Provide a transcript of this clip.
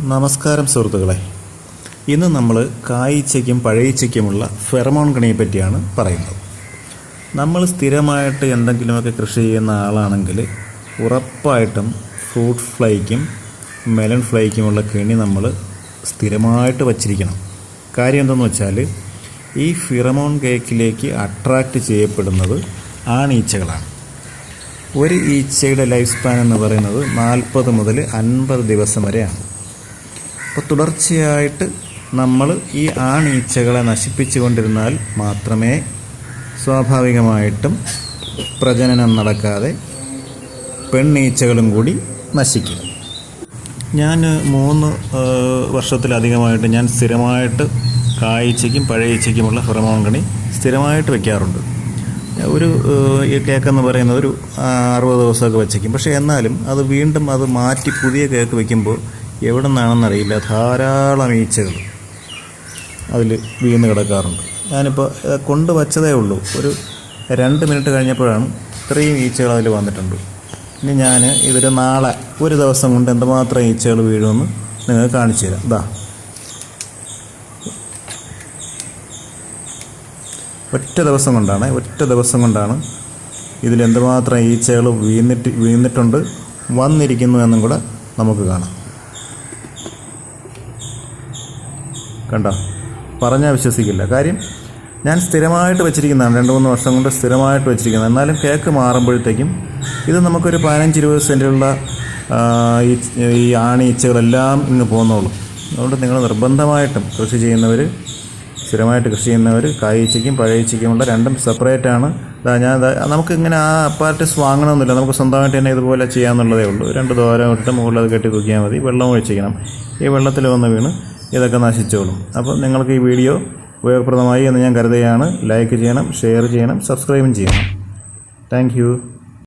നമസ്കാരം സുഹൃത്തുക്കളെ. ഇന്ന് നമ്മൾ കായ്ച്ചയ്ക്കും പഴയച്ചയ്ക്കുമുള്ള ഫെറമോൺ കണിയെ പറ്റിയാണ് പറയുന്നത്. നമ്മൾ സ്ഥിരമായിട്ട് എന്തെങ്കിലുമൊക്കെ കൃഷി ചെയ്യുന്ന ആളാണെങ്കിൽ ഉറപ്പായിട്ടും ഫ്രൂട്ട് ഫ്ലൈക്കും മെലൺ ഫ്ലൈക്കുമുള്ള കെണി നമ്മൾ സ്ഥിരമായിട്ട് വച്ചിരിക്കണം. കാര്യം എന്തെന്ന് വെച്ചാൽ ഈ ഫിറമോൺ കേക്കിലേക്ക് അട്രാക്റ്റ് ചെയ്യപ്പെടുന്നത് ആണീച്ചകളാണ്. ഒരു ഈച്ചയുടെ ലൈഫ് സ്പാൻ എന്ന് പറയുന്നത് നാൽപ്പത് മുതൽ അൻപത് ദിവസം വരെയാണ്. അപ്പോൾ തുടർച്ചയായിട്ട് നമ്മൾ ഈ ആണീച്ചകളെ നശിപ്പിച്ചു കൊണ്ടിരുന്നാൽ മാത്രമേ സ്വാഭാവികമായിട്ടും പ്രജനനം നടക്കാതെ പെണ്ണീച്ചകളും കൂടി നശിക്കും. ഞാൻ മൂന്ന് വർഷത്തിലധികമായിട്ട് ഞാൻ സ്ഥിരമായിട്ട് കായ്ച്ചയ്ക്കും പഴയച്ചയ്ക്കുമുള്ള ഫെറമോൺ കണി സ്ഥിരമായിട്ട് വെക്കാറുണ്ട്. ഒരു ഏഹ്, ഈ കേക്കെന്ന് പറയുന്നത് ഒരു അറുപത് ദിവസമൊക്കെ വെച്ചേക്കും. പക്ഷേ എന്നാലും അത് വീണ്ടും അത് മാറ്റി പുതിയ കേക്ക് വെക്കുമ്പോൾ എവിടെ നിന്നാണെന്നറിയില്ല ധാരാളം ഈച്ചകൾ അതിൽ വീണ് കിടക്കാറുണ്ട്. ഞാനിപ്പോൾ കൊണ്ട് വച്ചതേ ഉള്ളൂ. ഒരു രണ്ട് മിനിറ്റ് കഴിഞ്ഞപ്പോഴാണ് ഇത്രയും ഈച്ചകൾ അതിൽ വന്നിട്ടുണ്ട്. ഇനി ഞാൻ ഇതൊരു നാളെ ഒരു ദിവസം കൊണ്ട് എന്തുമാത്രം ഈച്ചകൾ വീഴുമെന്ന് നിങ്ങൾക്ക് കാണിച്ചു തരാം. ഇതാ ഒറ്റ ദിവസം കൊണ്ടാണ് ഒറ്റ ദിവസം കൊണ്ടാണ് ഇതിൽ എന്തുമാത്രം ഈച്ചകൾ വീണിട്ട് വീണിട്ടുണ്ട് വന്നിരിക്കുന്നു എന്നും കൂടെ നമുക്ക് കാണാം. കണ്ടോ? പറഞ്ഞാൽ വിശ്വസിക്കില്ല. കാര്യം ഞാൻ സ്ഥിരമായിട്ട് വെച്ചിരിക്കുന്നതാണ്. രണ്ട് മൂന്ന് വർഷം കൊണ്ട് സ്ഥിരമായിട്ട് വെച്ചിരിക്കുന്നത്. എന്നാലും കേക്ക് മാറുമ്പോഴത്തേക്കും ഇത് നമുക്കൊരു പതിനഞ്ച് ഇരുപത് സെന്റിലുള്ള ഈ ഈ ആണി ഈച്ചകളെല്ലാം ഇങ്ങ് പോകുന്നുള്ളൂ അതുകൊണ്ട് നിങ്ങൾ നിർബന്ധമായിട്ടും കൃഷി ചെയ്യുന്നവർ സ്ഥിരമായിട്ട് കൃഷി ചെയ്യുന്നവർ കായീച്ചയ്ക്കും പഴയച്ചയ്ക്കുമുള്ള രണ്ടും സെപ്പറേറ്റ് ആണ്. ദാ ഞാൻ നമുക്ക് ഇങ്ങനെ ആ അപ്പാർട്ടിസ് വാങ്ങണമെന്നില്ല. നമുക്ക് സ്വന്തമായിട്ട് തന്നെ ഇതുപോലെ ചെയ്യാമെന്നുള്ളതേ ഉള്ളൂ. രണ്ട് ദോരം ഇട്ട് മുകളിൽ അത് കെട്ടി തൂക്കിയാൽ മതി. വെള്ളം ഒഴിച്ചിരിക്കണം. ഈ വെള്ളത്തിൽ വന്ന് വീണ് ഇതൊക്കെ നശിച്ചോളും. അപ്പോൾ നിങ്ങൾക്ക് ഈ വീഡിയോ ഉപയോഗപ്രദമായി എന്ന് ഞാൻ കരുതുകയാണ്. ലൈക്ക് ചെയ്യണം ഷെയർ ചെയ്യണം സബ്സ്ക്രൈബും ചെയ്യണം. താങ്ക്